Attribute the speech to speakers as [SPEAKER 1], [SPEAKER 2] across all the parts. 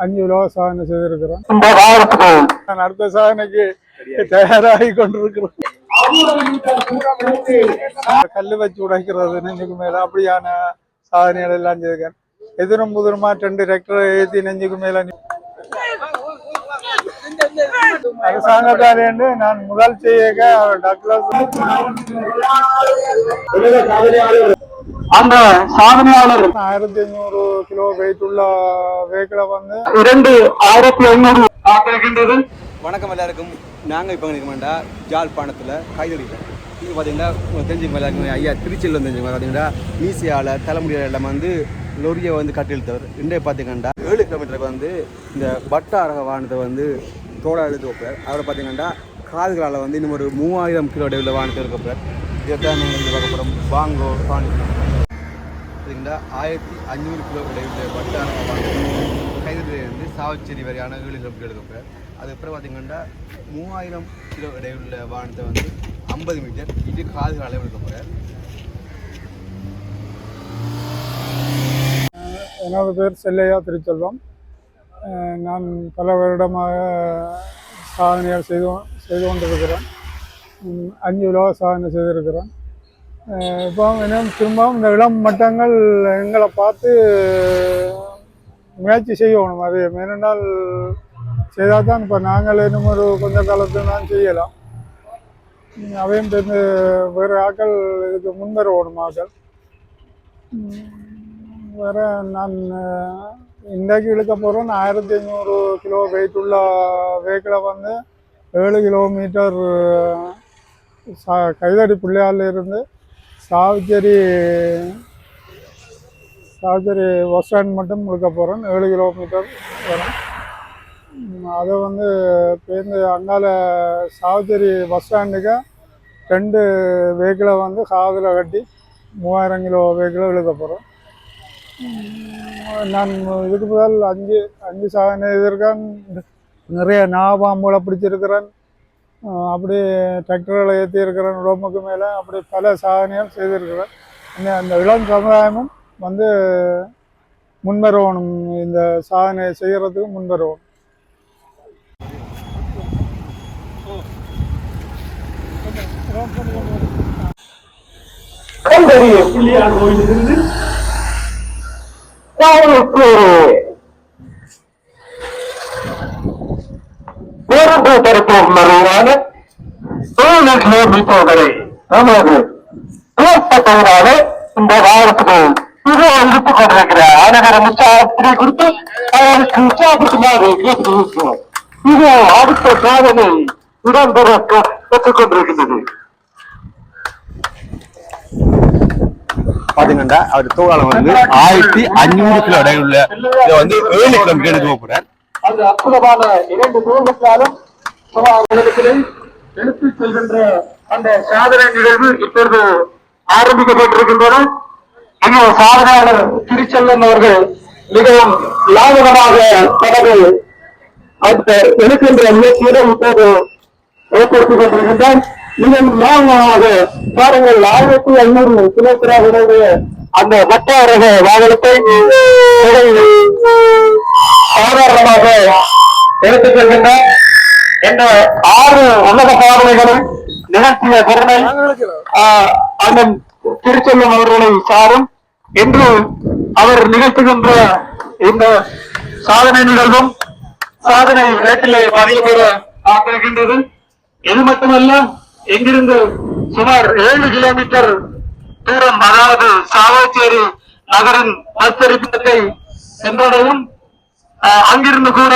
[SPEAKER 1] அஞ்சு கிலோ சாதனை செய்திருக்கிறோம் நான் அடுத்த சாதனைக்கு தயாராகி கொண்டிருக்கிறோம் கல்லு வச்சு உடைக்கிறது நெஞ்சுக்கு மேல அப்படியான சாதனைகள் எல்லாம் செய்திருக்கேன். எதிரும் புதிருமா ரெண்டு ரெக்டர் ஏற்றி நெஞ்சுக்கு மேல அரசாங்கத்தாலேருந்து நான் முதல் செய்ய டாக்டர்
[SPEAKER 2] அந்த சாதனையாளர்
[SPEAKER 1] ஆயிரத்தி ஐநூறு கிலோ வெயிட் உள்ள வெஹிக்கிளை வந்து
[SPEAKER 2] இரண்டு ஆயிரத்தி ஐநூறு காத்திருக்கின்றது
[SPEAKER 3] வணக்கம் எல்லாருக்கும். நாங்கள் இப்போ நிற்கமாண்டா ஜாழ்ப்பாணத்தில் கைதடிக்கிறோம் இது பார்த்தீங்கன்னா உங்களுக்கு தெரிஞ்சுக்க எல்லாருக்கும் ஐயா திருச்சியில் வந்து தெரிஞ்சுக்க பார்த்தீங்கன்னா மீசியால் தலைமுடியால் எல்லாம் வந்து லொரியை வந்து கட்டி இழுத்தவர் இன்றைய பார்த்தீங்கன்னா ஏழு கிலோமீட்டருக்கு வந்து இந்த பட்டாரக வாகனத்தை வந்து தோடா எழுத்து வைப்பார். அவரை பார்த்தீங்கன்னா காதுகளால் வந்து இன்னும் ஒரு மூவாயிரம் கிலோ டெவில் வாகனத்தை இருக்கப்படார் இதைத்தான் நீங்கள் வந்து பார்க்க போகிறோம் வாங்கோ பாணி பார்த்தீங்கன்னா ஆயிரத்தி அஞ்சூறு கிலோ டெவில் பட்டாரக கைதிலிருந்து சாவச்சேரி வரையான ஏழு கிலோமீட்டர் அதுக்கப்புறம் பார்த்தீங்கன்னா மூவாயிரம் கிலோ இடையுள்ள வாகனத்தை வந்து ஐம்பது மீட்டர் இது காதுகளால் எடுக்க போகிறேன்
[SPEAKER 1] எனது பேர் செல்லையா திருச்செல்வம். நான் பல வருடமாக சாதனைகள் செய்து செய்து கொண்டிருக்கிறேன். அஞ்சு கிலோ சாதனை செய்திருக்கிறேன். இப்போ இன்னும் திரும்பவும் இந்த இளம் மட்டங்கள் எங்களை பார்த்து முயற்சி செய்யணும். அது ஏனென்றால் செய்தால் தான் இப்போ நாங்கள் இன்னும் ஒரு கொஞ்ச காலத்தில் தான் செய்யலாம். அவையும் தெரிந்து வேறு ஆக்கள் இதுக்கு முன்வரணும் ஆக்கள். வேறு நான் இன்றைக்கு இழுக்க போகிறோம் ஆயிரத்தி ஐநூறு கிலோ வெயிட் உள்ள வெஹிக்கிளை வந்து ஏழு கிலோமீட்டர் சா கைதடி பிள்ளையால் இருந்து சாவிச்சேரி சாவிச்சேரி பஸ் ஸ்டாண்ட் மட்டும் இழுக்க போகிறேன் ஏழு கிலோமீட்டர் வரும். அதை வந்து பேருந்து அங்கால சாவிச்சேரி பஸ் ஸ்டாண்டுக்கு ரெண்டு வெஹிக்கிளை வந்து காதில் கட்டி மூவாயிரம் கிலோ வெஹிக்கிளை இழுக்க போகிறோம் நான் இதுக்கு முதல் அஞ்சு அஞ்சு சாதனை எதிர்க்கேன். நிறைய நாபாம்புகளை பிடிச்சிருக்கிறேன். அஹ் அப்படியே டிராக்டர்களை ஏற்றி இருக்கிறேன் உடம்புக்கு மேலே அப்படி பல சாதனைகள் செய்திருக்கிறேன் இன்னும் அந்த இளம் சமுதாயமும் வந்து முன்வரணும் இந்த சாதனை செய்கிறதுக்கு முன்வரணும்
[SPEAKER 2] பிள்ளையார் கோயிலிருந்து கோயிலுக்கு பேருந்து தரப்போம் மறைவான ஏழு நமது துவக்கப்பட்டவராக இந்த வாரத்துக்கு இது எடுத்துக் கொண்டிருக்கிறார் அனைவரும் உற்சாகத்தினை கொடுத்து அவருக்கு உற்சாகத்தினாக கேட்டுக்கொண்டிருக்கிறோம் இது அடுத்த சாதனை இடம்பெற பெற்றுக்கொண்டிருக்கின்றது
[SPEAKER 3] பாத்தீங்கன்னா அவர் தோளாலம் வந்து ஆயிரத்தி அஞ்சூறு கிலோ உள்ள இதை வந்து ஏழு கிலோமீட்டர் எடுக்க போகிறார்
[SPEAKER 2] அது அற்புதமான இரண்டு தூரங்களாலும் சமாதானத்திலே எடுத்துச் செல்கின்ற அந்த சாதனை நிகழ்வு இப்பொழுது ஆரம்பிக்கப்பட்டிருக்கின்றன. அங்கே சாதனையாளர் திருச்செல்வன் அவர்கள் மிகவும் லாபகமாக தனது அந்த எழுக்கின்ற முயற்சியிடம் இப்போது ஏற்படுத்திக் கொண்டிருக்கின்றார். மிகவும் லாபகமாக பாருங்கள் ஆயிரத்தி ஐநூறு கிலோகிராம் உடைய அந்த வட்டாரக வாகனத்தை சாதாரணமாக எடுத்துச் செல்கின்றார். என்ற ஆறு உலக சாதனைகளும் நிகழ்த்திய பெருமை ஆஹ், அண்ணன் திருச்செல்வம் அவர்களை சாரும் என்று அவர் நிகழ்த்துகின்ற இந்த சாதனை நிகழ்வும் சாதனை வேட்டிலே பதிவு பெற காத்திருக்கின்றது இது மட்டுமல்ல எங்கிருந்து சுமார் ஏழு கிலோமீட்டர் தூரம் அதாவது சாவச்சேரி நகரின் பஸ்தரிப்பத்தை சென்றடையும் அங்கிருந்து கூட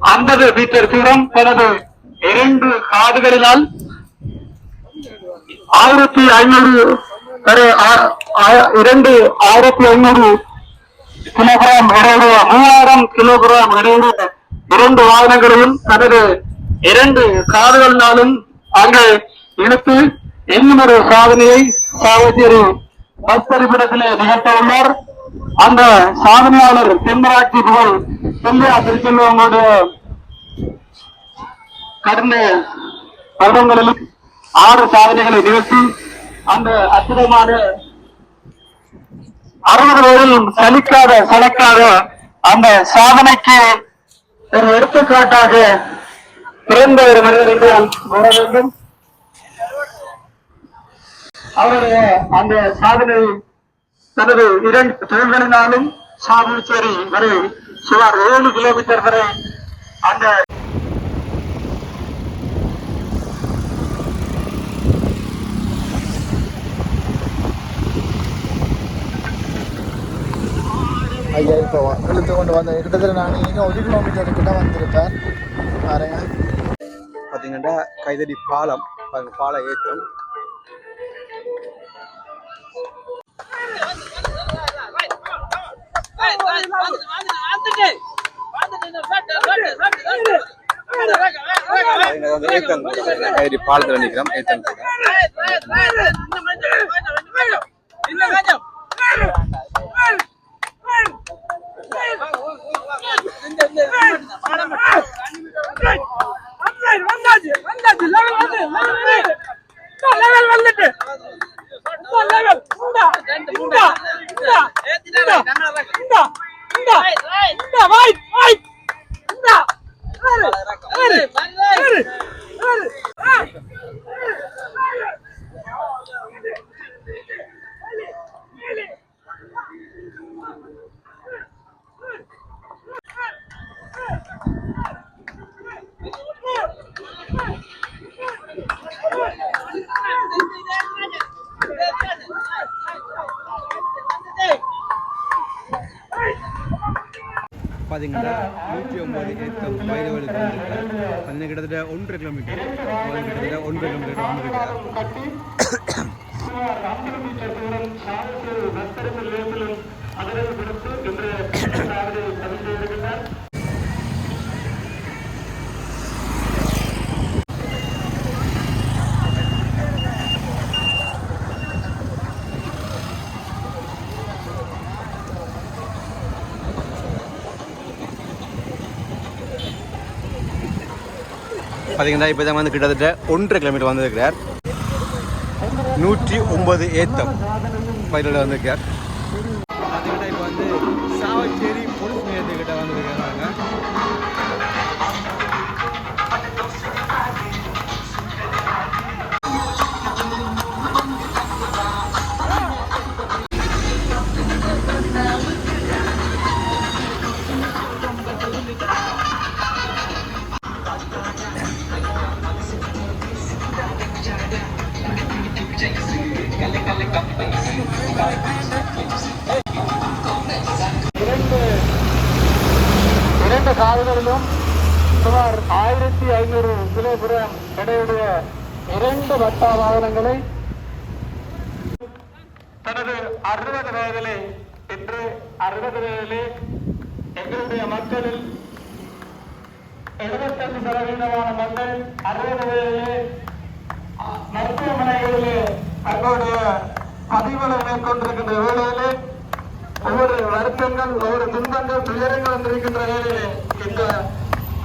[SPEAKER 2] ஐம்பது மீட்டர் தூரம் தனது இரண்டு காடுகளினால் ஆயிரத்தி ஐநூறு இரண்டு ஆயிரத்தி ஐநூறு கிலோகிராம் எடையுடைய மூவாயிரம் கிலோகிராம் எடையுடைய இரண்டு வாகனங்களையும் தனது இரண்டு காதுகளினாலும் அங்கே இழுத்து இன்னும் ஒரு சாதனையை சாவச்சேரி பஸ் நிகழ்த்த உள்ளார். அந்த சாதனையாளர் தென்மராட்சி புகழ் செல்லியா திருச்செல்வங்களுடைய கடந்த வருடங்களிலும் ஆறு சாதனைகளை நிகழ்த்தி அந்த அற்புதமான அறுபது வயதில் சலிக்காத சளைக்காத அந்த சாதனைக்கு ஒரு எடுத்துக்காட்டாக பிறந்த ஒரு மனிதர் என்று நாம் கூற வேண்டும். அவருடைய அந்த சாதனை தனது இரண்டு தொழில்களினாலும் சாவூச்சேரி வரை சுமார் ஏழு கிலோமீட்டர் வரை அந்த
[SPEAKER 4] ஐயா இப்போ இழுத்து கொண்டு வந்த கிட்டத்தட்ட நான் இன்னும் ஒரு கிலோமீட்டர் கிட்ட வந்திருப்பேன் பாருங்க
[SPEAKER 3] பார்த்தீங்கன்னா கைதடி பாலம் பாருங்க பாலம் ஏற்றம். கைதடி பாலத்தில் நிற்கிறோம் ஏத்தம் Ah! பார்த்தீங்கன்னா நூற்றி ஒன்பது ஏத்தம் வைரவலுக்கு வந்திருக்கிறார் அது கிட்டத்தட்ட ஒன்றரை கிலோமீட்டர் கிட்டத்தட்ட ஒன்றரை கிலோமீட்டர் வந்திருக்கார் அதனை கொடுத்து வந்திருக்கிறார் பார்த்தீங்கன்னா இப்போ தான் வந்து கிட்டத்தட்ட ஒன்றரை கிலோமீட்டர் வந்திருக்கிறார். நூற்றி ஒன்பது ஏத்தம் பயிரில் வந்திருக்கார்
[SPEAKER 2] வட்ட தனது அறுபது வயதிலே இன்று அறுபது வயதிலே எங்களுடைய மக்களில் எழுபத்தஞ்சு சதவீதமான மக்கள் அறுபது வயதிலே மருத்துவமனைகளிலே தங்களுடைய பதிவுகளை மேற்கொண்டிருக்கின்ற வேளையிலே ஒவ்வொரு வருத்தங்கள் ஒவ்வொரு துன்பங்கள் துயரங்கள் வந்திருக்கின்ற வேளையிலே இந்த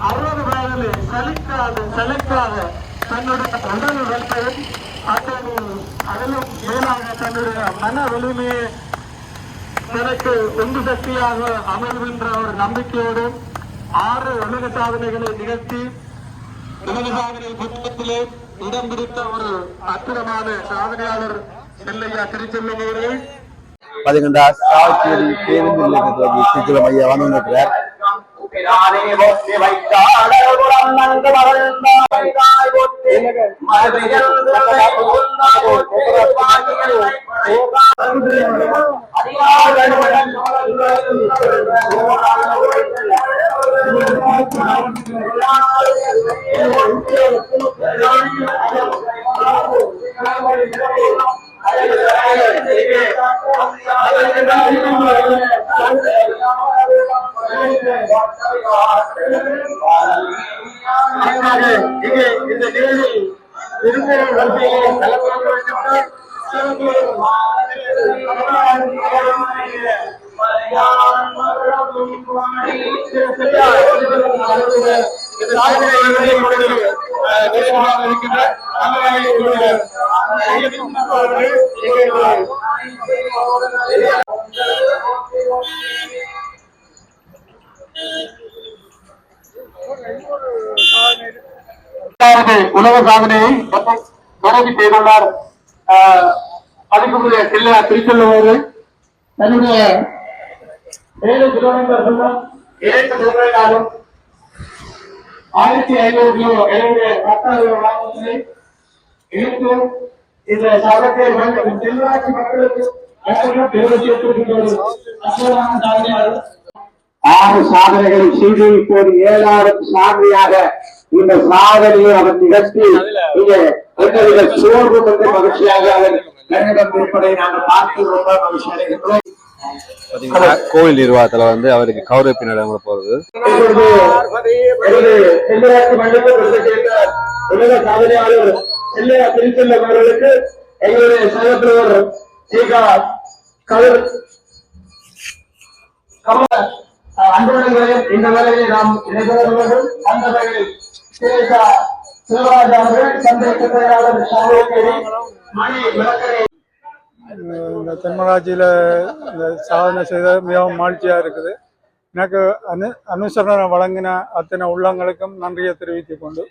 [SPEAKER 2] அறுபது வயதிலே சலிக்காது சலிக்காத தன்னுடைய உடல் வளத்தையும் அத்தனை அதிலும் மேலாக தன்னுடைய மன வலிமையை தனக்கு உந்து சக்தியாக அமர்கின்ற ஒரு நம்பிக்கையோடு ஆறு உலக சாதனைகளை நிகழ்த்தி உலக சாதனை புத்தகத்திலே இடம் பிடித்த ஒரு அற்புதமான சாதனையாளர் செல்லையா திருச்செல்லுங்க அவர்கள்
[SPEAKER 3] பார்த்தீங்கன்னா சாவச்சேரி பேருந்து நிலையத்தில் சீக்கிரம் ஐயா வந்து கொண்டிருக்கிறார்
[SPEAKER 2] இங்கே கொண்டு வருகின்ற சிறப்பு இருக்கின்ற
[SPEAKER 5] இரண்டாவது உலக சாதனையை தொடர்ந்து செய்துள்ளார் ஆஹ், மதிப்புக்குரிய செல்ல திருச்செல்லுவோடு தன்னுடைய ஏழு கிலோமீட்டர் இரண்டு கிலோமீட்டராகும் ஆயிரத்தி ஐநூறு கிலோ என்னுடைய வாகனத்தை இழுத்து இந்த சாதத்தை வழங்கும் செல்வாக்கு மக்களுக்கு ஆறு சாதனைகளை செய்து இப்போது ஏழாவது சாதனையாக இந்த சாதனையை அவர் நிகழ்த்தி எந்தவித சோர்வும் என்று மகிழ்ச்சியாக அவர் என்னிடம் இருப்பதை நாங்கள் பார்த்து ரொம்ப மகிழ்ச்சி அடைகின்றோம்.
[SPEAKER 3] கோவில் நிர்வாகத்தில் வந்து அவருக்கு கௌரவ நடைமுறை
[SPEAKER 5] சேர்ந்த உலக சாதனையாளர் செல்லையா திருச்செல்லம் அவர்களுக்கு எங்களுடைய சகோதரர் சீகா கவர் கமல் அன்புடன்களையும் இந்த வேலையை நாம் இணைந்தவர்கள் அந்த வகையில் சிரேசா அவர்கள் சந்தை செயலாளர் மணி விளக்கரை.
[SPEAKER 1] இந்த தென்மராட்சியில் இந்த சாதனை செய்த மிகவும் மகிழ்ச்சியாக இருக்குது. எனக்கு அனு அனுசரணை வழங்கின அத்தனை உள்ளங்களுக்கும் நன்றியை தெரிவித்துக் கொண்டு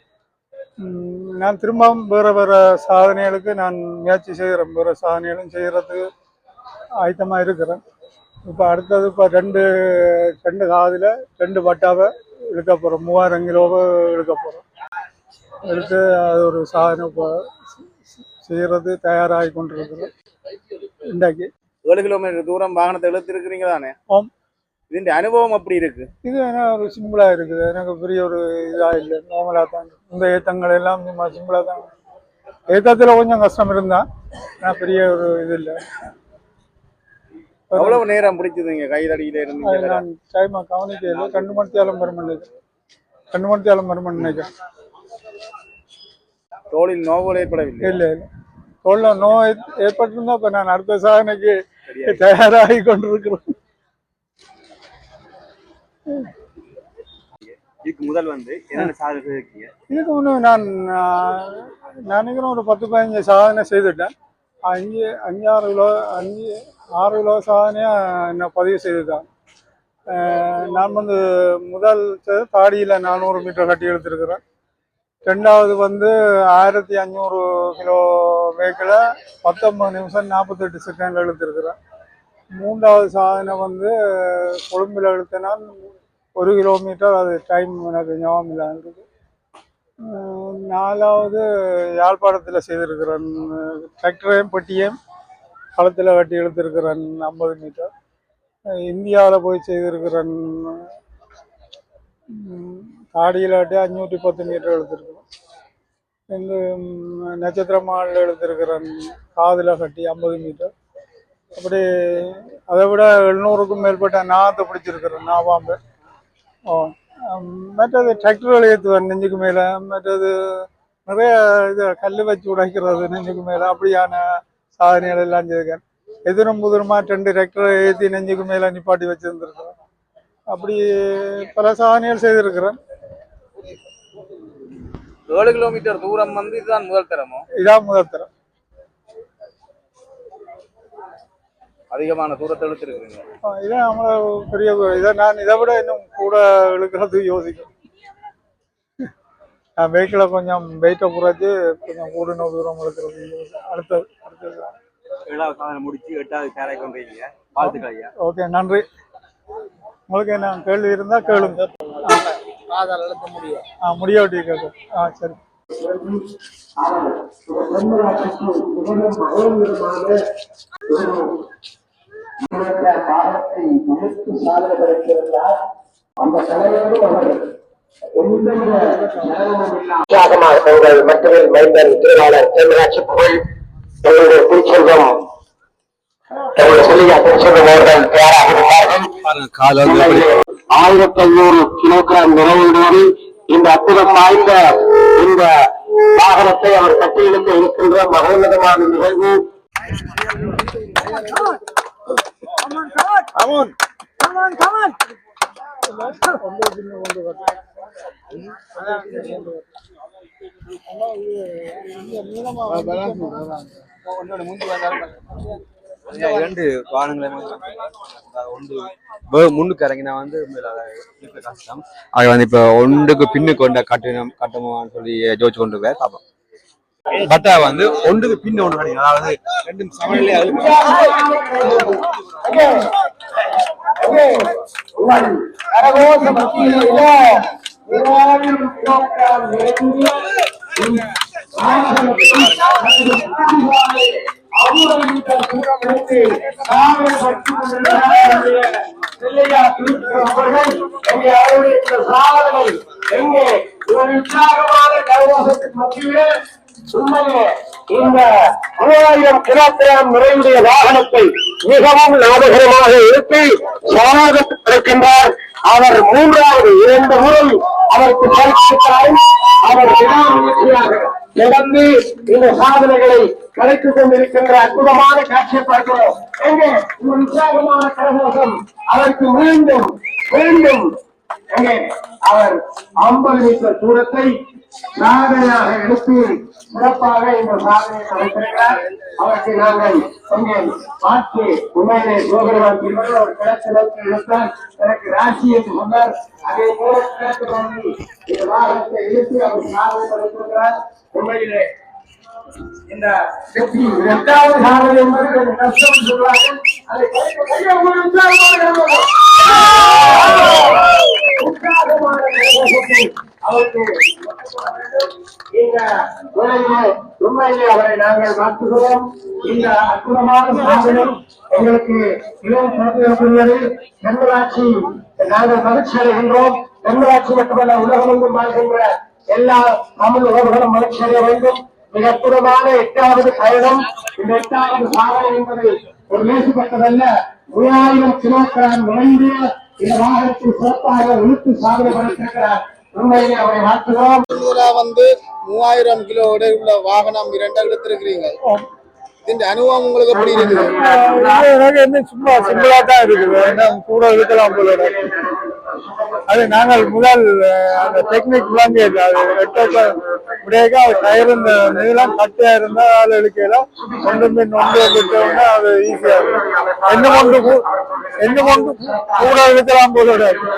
[SPEAKER 1] நான் திரும்பவும் வேறு வேறு சாதனைகளுக்கு நான் முயற்சி செய்கிறேன். வேறு சாதனைகளும் செய்கிறதுக்கு ஆயத்தமாக இருக்கிறேன். இப்போ அடுத்தது இப்போ ரெண்டு ரெண்டு காதில் ரெண்டு பட்டாவை இழுக்க போகிறோம் மூவாயிரம் கிலோவை இழுக்க போகிறோம் எடுத்து அது ஒரு சாதனை செய்கிறது தயாராகி கொண்டிருக்கிறேன் இன்றைக்கு.
[SPEAKER 6] ஏழு கிலோமீட்டர் தூரம் வாகனத்தை இழுத்திருக்கிறீங்க தானே
[SPEAKER 1] ஆம்.
[SPEAKER 6] இதுன்ற அனுபவம் அப்படி இருக்கு?
[SPEAKER 1] இது என்ன ஒரு சிம்பிளாக இருக்குது. எனக்கு பெரிய ஒரு இதாக இல்லை. நார்மலாக தான். இந்த ஏத்தங்கள் எல்லாம் சும்மா சிம்பிளாக தான். ஏத்தத்தில் கொஞ்சம் கஷ்டம் இருந்தா ஆனால் பெரிய ஒரு இது இல்லை.
[SPEAKER 6] எவ்வளவு நேரம் பிடிச்சதுங்க கைதடியில
[SPEAKER 1] அது
[SPEAKER 6] இருந்தீங்க
[SPEAKER 1] நான் டைமாக கவனிக்கல வரும் நினைக்கிறேன் ரெண்டு மணித்தியாலம் வரும் நினைக்கிறேன்
[SPEAKER 6] தோளில் நோவுகள் ஏற்படவில்லை.
[SPEAKER 1] இல்லை இல்லை. தொழில நோய் ஏற்பட்டிருந்தா இப்போ நான் அடுத்த சாதனைக்கு தயாராகி கொண்டிருக்கிறேன்
[SPEAKER 3] இதுக்கு முதல் வந்து என்னென்ன சாதனை
[SPEAKER 1] இதுக்கு முன்னே ஆஹ், நான் நினைக்கிறேன் ஒரு பத்து பதினஞ்சு சாதனை செய்துட்டேன். அஞ்சு அஞ்சாறு கிலோ அஞ்சு ஆறு கிலோ சாதனையாக நான் பதிவு செய்துட்டேன் நான் வந்து முதல் தாடியில் நானூறு மீட்டர் கட்டி எடுத்திருக்கிறேன். ரெண்டாவது வந்து ஆயிரத்தி அஞ்சூறு கிலோ வேக்கில் பத்தொம்பது நிமிஷம் நாற்பத்தெட்டு செகண்டில் எழுத்திருக்கிறேன் மூன்றாவது சாதனை வந்து கொழும்பில் எழுத்தினால் ஒரு கிலோமீட்டர் அது டைம் எனக்கு ஞாபகம் இல்லாமல் இருக்குது நாலாவது யாழ்ப்பாணத்தில் செய்திருக்கிறேன். டிராக்டரையும் பெட்டியும் களத்தில் கட்டி ரன் ஐம்பது மீட்டர். இந்தியாவில் போய் செய்திருக்கிறேன். ரன் தாடியில் வெட்டி அஞ்சூற்றி பத்து மீட்டர் எடுத்திருக்கிறேன் இந்த உம், மாலில் எடுத்திருக்கிறேன் காதில் கட்டி ஐம்பது மீட்டர். அப்படி அதை விட எழுநூறுக்கும் மேற்பட்ட நாத்தை பிடிச்சிருக்கிறேன். நாவாம்பு ஓ மற்றது டிராக்டர்கள் ஏற்றுவேன் நெஞ்சுக்கு மேலே. மற்றது நிறைய இது கல் வச்சு உடைக்கிறது நெஞ்சுக்கு மேலே. அப்படியான சாதனைகள் எல்லாம் செய்திருக்கேன் எதிரும் புதிருமா ரெண்டு டிராக்டரை ஏற்றி நெஞ்சுக்கு மேலே நிப்பாட்டி வச்சுருந்துருக்கிறேன் அப்படி பல சாதனைகள் செய்திருக்கிறேன்
[SPEAKER 6] ஏழு கிலோமீட்டர் தூரம் வந்து இதுதான் முதல் தரமோ?
[SPEAKER 1] இதான் முதல் தரம்.
[SPEAKER 6] அதிகமான தூரத்தை இழுத்திருக்கிறீங்க.
[SPEAKER 1] இதான் நம்மள பெரிய இதை நான் இதை விட இன்னும் கூட இழுக்கிறது யோசிக்கிறேன் வெஹிக்கிளை கொஞ்சம் வெயிட்டை குறைச்சி கொஞ்சம் கூடின தூரம் யோசி- அடுத்தது அடுத்தது.
[SPEAKER 3] ஏழாவது சாதனை முடிச்சு எட்டாவது சேரை கொண்டிருக்கீங்க வாழ்த்துக்கள் ஐயா
[SPEAKER 1] ஓகே நன்றி. உங்களுக்கு என்ன கேள்வி இருந்தால் கேளுங்க.
[SPEAKER 7] காதால் எழுத முடியும்.
[SPEAKER 1] ஆ முடியாட்டி கேட்கு ஆ சரி.
[SPEAKER 5] உற்சாகமாக உங்கள் மக்களின் மைந்தன் திருவாளர் தென்மராட்சி புகழ் எங்களுடைய திருச்செல்வம் ஆயிரத்தி ஐநூறு கிலோகிராம் நிறைவுடன் இந்த அற்புதம் வாய்ந்த இந்த வாகனத்தை அவர் கட்டியெழுக்க இருக்கின்ற மகோன்னதமான நிகழ்வு.
[SPEAKER 3] இரண்டு வாகனங்களை முன்னுக்கு இறங்கினா வந்து கஷ்டம் அது வந்து இப்போ ஒன்றுக்கு பின்னு கொண்ட கட்டணும் கட்டணுமான்னு சொல்லி ஜோதிச்சு கொண்டு போய் பார்ப்போம் பட்டா வந்து ஒன்றுக்கு பின்ன ஒன்று கிடைக்கும் அதாவது ரெண்டும் சமநிலை
[SPEAKER 5] கரகோஷ பக்தியிலே மூவாயிரம் கிலோகிராம் நிறைந்திய இந்த மூவாயிரம் கிலோகிராம் நிறைவுடைய வாகனத்தை மிகவும் லாபகரமாக இழுத்து சாதம் இருக்கின்றார் அவர் மூன்றாவது இரண்டு முறை அவருக்கு பரிசுத்தாலும் அவர் விடாமுயற்சியாக நடந்து இந்த சாதனைகளை கலைத்துக் கொண்டிருக்கின்ற அற்புதமான காட்சியை பார்க்கிறோம். எங்கே? இந்த உற்சாகமான கரகோஷம். மீண்டும் மீண்டும் அவர் ஐம்பது மீட்டர் தூரத்தை சாதனையாக எடுத்து சிறப்பாக இந்த சாதனையை அமைத்திருக்கிறார் அவருக்கு நாங்கள் எங்கே பார்த்து உண்மையிலே சோகரவான் என்பவர் ஒரு கிழக்கு நோக்கி இழுத்தார் எனக்கு ராசி என்று சொன்னார். அதே போல கிழக்கு நோக்கி இந்த வாகனத்தை இழுத்து அவர் சாதனை படைத்திருக்கிறார். உண்மையிலே இந்த இரண்டாவது சாதனை என்பது கஷ்டம் சொல்வார்கள். அதை கையில் கையில் உற்சாகமான உண்மையிலே அவரை நாங்கள் இந்த அற்புதமான எங்களுக்கு மிகவும் சிறப்பிருக்கிறது தென்மராட்சி நாங்கள் மகிழ்ச்சி அடைகின்றோம். தென்மராட்சி மட்டுமல்ல உலகமெங்கும் வாழ்கின்ற எல்லா தமிழ் உறவுகளும் மகிழ்ச்சி அடைய வேண்டும். மிக அற்புதமான எட்டாவது பயணம் இந்த எட்டாவது சாதனை என்பது ஒரு லேசுப்பட்டதல்ல மூவாயிரம் கிலோகிராம் நிறைந்திய இந்த வாகனத்தை சிறப்பாக இழுத்து சாதனை
[SPEAKER 7] வந்து மூவாயிரம் கிலோ எடை உள்ள வாகனம் இரண்டாக எடுத்திருக்கிறீங்க. இந்த அனுபவம் உங்களுக்கு எப்படி இருக்குது?
[SPEAKER 1] என்ன சும்மா சிம்பிளா தான் இருக்குது. என்ன கூட இருக்கலாம் போல. அது நாங்கள் முதல் அந்த டெக்னிக் விளங்கியது அது எட்ட முடியாக்க அது கயிறு இந்த நீளம் கட்டியா இருந்தா அது இழுக்கையில ஒன்று பின் ஒன்று விட்டோம்னா அது ஈஸியா இருக்கும். என்ன கொண்டு கூ- என்ன கொண்டு கூட இருக்கலாம் போல இருக்கு.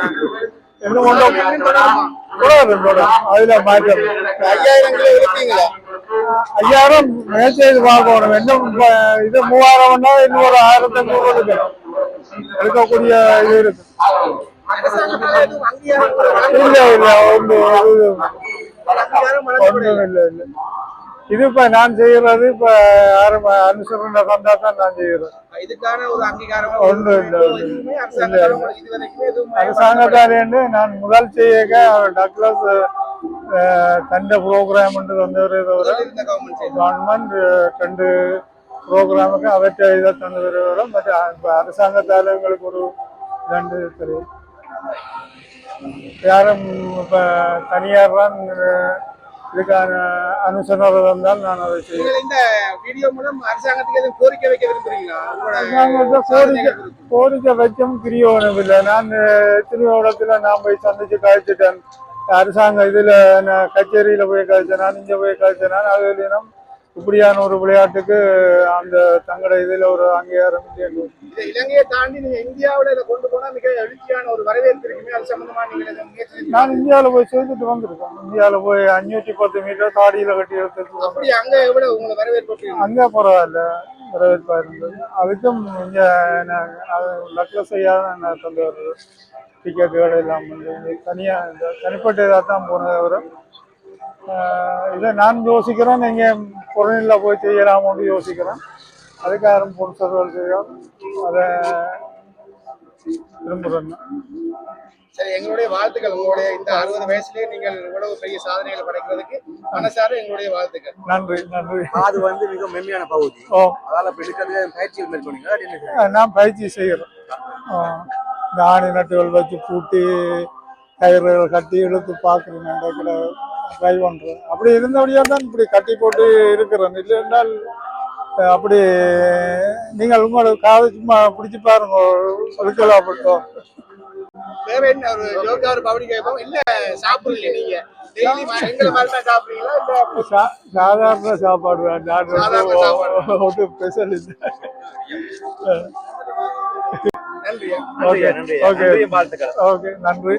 [SPEAKER 1] என்ன கொண்டு அதுல மாற்றம்.
[SPEAKER 7] ஐயாயிரம் கிலோ இருக்கீங்களா?
[SPEAKER 1] ஐயாயிரம் முயற்சி செய்து பார்க்கணும் இன்னும் இது மூவாயிரம்னா இன்னும் ஒரு ஆயிரத்தி ஐநூறு இருக்கு. எடுக்கக்கூடிய இது இருக்கு. இல்ல இல்ல ஒன்று ஒன்றும் இல்லை இல்லை. இது இப்ப நான் செய்யறது இப்ப யாரும் அனுசரணை தந்தா தான் நான் செய்யறேன்
[SPEAKER 6] இதுக்கான ஒரு அங்கீகாரம் எதுவும்
[SPEAKER 1] அரசாங்கத்தாலேருந்து நான் முதல் செய்ய டக்ளஸ் தந்த ப்ரோக்ராம் வந்தவரே தவிர
[SPEAKER 6] கவர்மெண்ட்
[SPEAKER 1] ரெண்டு ப்ரோக்ராமுக்கு அவற்றை இதை தந்து வருகிறோம் பட் இப்போ அரசாங்கத்தால் எங்களுக்கு ஒரு ரெண்டு தெரியும் யாரும் இப்போ தனியார் தான் இதுக்கான அனுசரணை வந்தால் நான் அதை செய்வேன்.
[SPEAKER 6] இந்த வீடியோ மூலம் அரசாங்கத்துக்கு எதுவும் கோரிக்கை வைக்க விரும்புறீங்களா?
[SPEAKER 1] கோரிக்கை கோரிக்கை வச்சும் பிரியோனம் இல்லை நான் திருவோடத்தில் நான் போய் சந்திச்சு கழிச்சிட்டேன் அரசாங்க இதில் நான் கச்சேரியில் போய் கழிச்சேன் நான் இங்கே போய் கழிச்சேன் நான் அது இல்லைனா இப்படியான ஒரு விளையாட்டுக்கு அந்த தங்களோட இதில் ஒரு அங்கீகாரம்
[SPEAKER 6] இலங்கையை தாண்டி நீங்க இந்தியாவுல இதை கொண்டு போனா மிக எழுச்சியான ஒரு வரவேற்பு இருக்குமே அது சம்பந்தமா நீங்க எதுவும் முயற்சி செஞ்சீங்களா?
[SPEAKER 1] நான் இந்தியாவில் போய் செய்துட்டு வந்திருக்கேன். இந்தியாவில் போய் அஞ்சூற்றி பத்து மீட்டர் தாடியில் கட்டி எடுத்துட்டு
[SPEAKER 6] அப்படி அங்க எவ்வளவு உங்களை வரவேற்பு?
[SPEAKER 1] அங்கே பரவாயில்ல வரவேற்பாக இருந்தது. அதுக்கும் இங்கே நான் லக்ல செய்யாத நான் தந்து வர்றது டிக்கெட்டுகள் எல்லாம் வந்து தனியாக தனிப்பட்ட இதாக தான் போனது வரும் இதை நான் யோசிக்கிறேன். நீங்கள் பொருளில் போய் செய்யலாமோன்னு யோசிக்கிறேன். அதுக்கு யாரும் பொருட்கள் செய்யும் அதை விரும்புகிறேன்.
[SPEAKER 6] சரி எங்களுடைய வாழ்த்துக்கள். உங்களுடைய இந்த அறுபது வயசுலயே நீங்கள் இவ்வளவு பெரிய சாதனைகளை படைக்கிறதுக்கு மனசார எங்களுடைய வாழ்த்துக்கள்.
[SPEAKER 1] நன்றி நன்றி.
[SPEAKER 3] அது வந்து மிக மென்மையான பகுதி.
[SPEAKER 1] ஓ.
[SPEAKER 3] அதால இப்ப எடுக்கிறது பயிற்சிகள் மேற்கொண்டீங்க
[SPEAKER 1] நான் பயிற்சி செய்கிறேன். இந்த ஆணி நட்டுகள் வச்சு பூட்டி கயிறுகள் கட்டி இழுத்து பார்க்குறேன். ட்ரை பண்ணுறேன் அப்படி இருந்தபடியாக தான் இப்படி கட்டி போட்டு இருக்கிறேன் இல்லை என்றால் அப்படி நீங்கள் உங்களோட காது சும்மா பிடிச்சி பாருங்க ஒழுக்கலாம் பட்டோம்
[SPEAKER 6] வேற என்ன ஒரு ஜோக்கா ஒரு பவுடி கேட்போம். இல்ல சாப்பிடல நீங்க
[SPEAKER 1] சாதாரண சாப்பாடு நான். ஒன்றும் ஸ்பெஷல் இல்லை.
[SPEAKER 6] நன்றியா?
[SPEAKER 1] ஓகே. ஓகே. ஓகே நன்றி.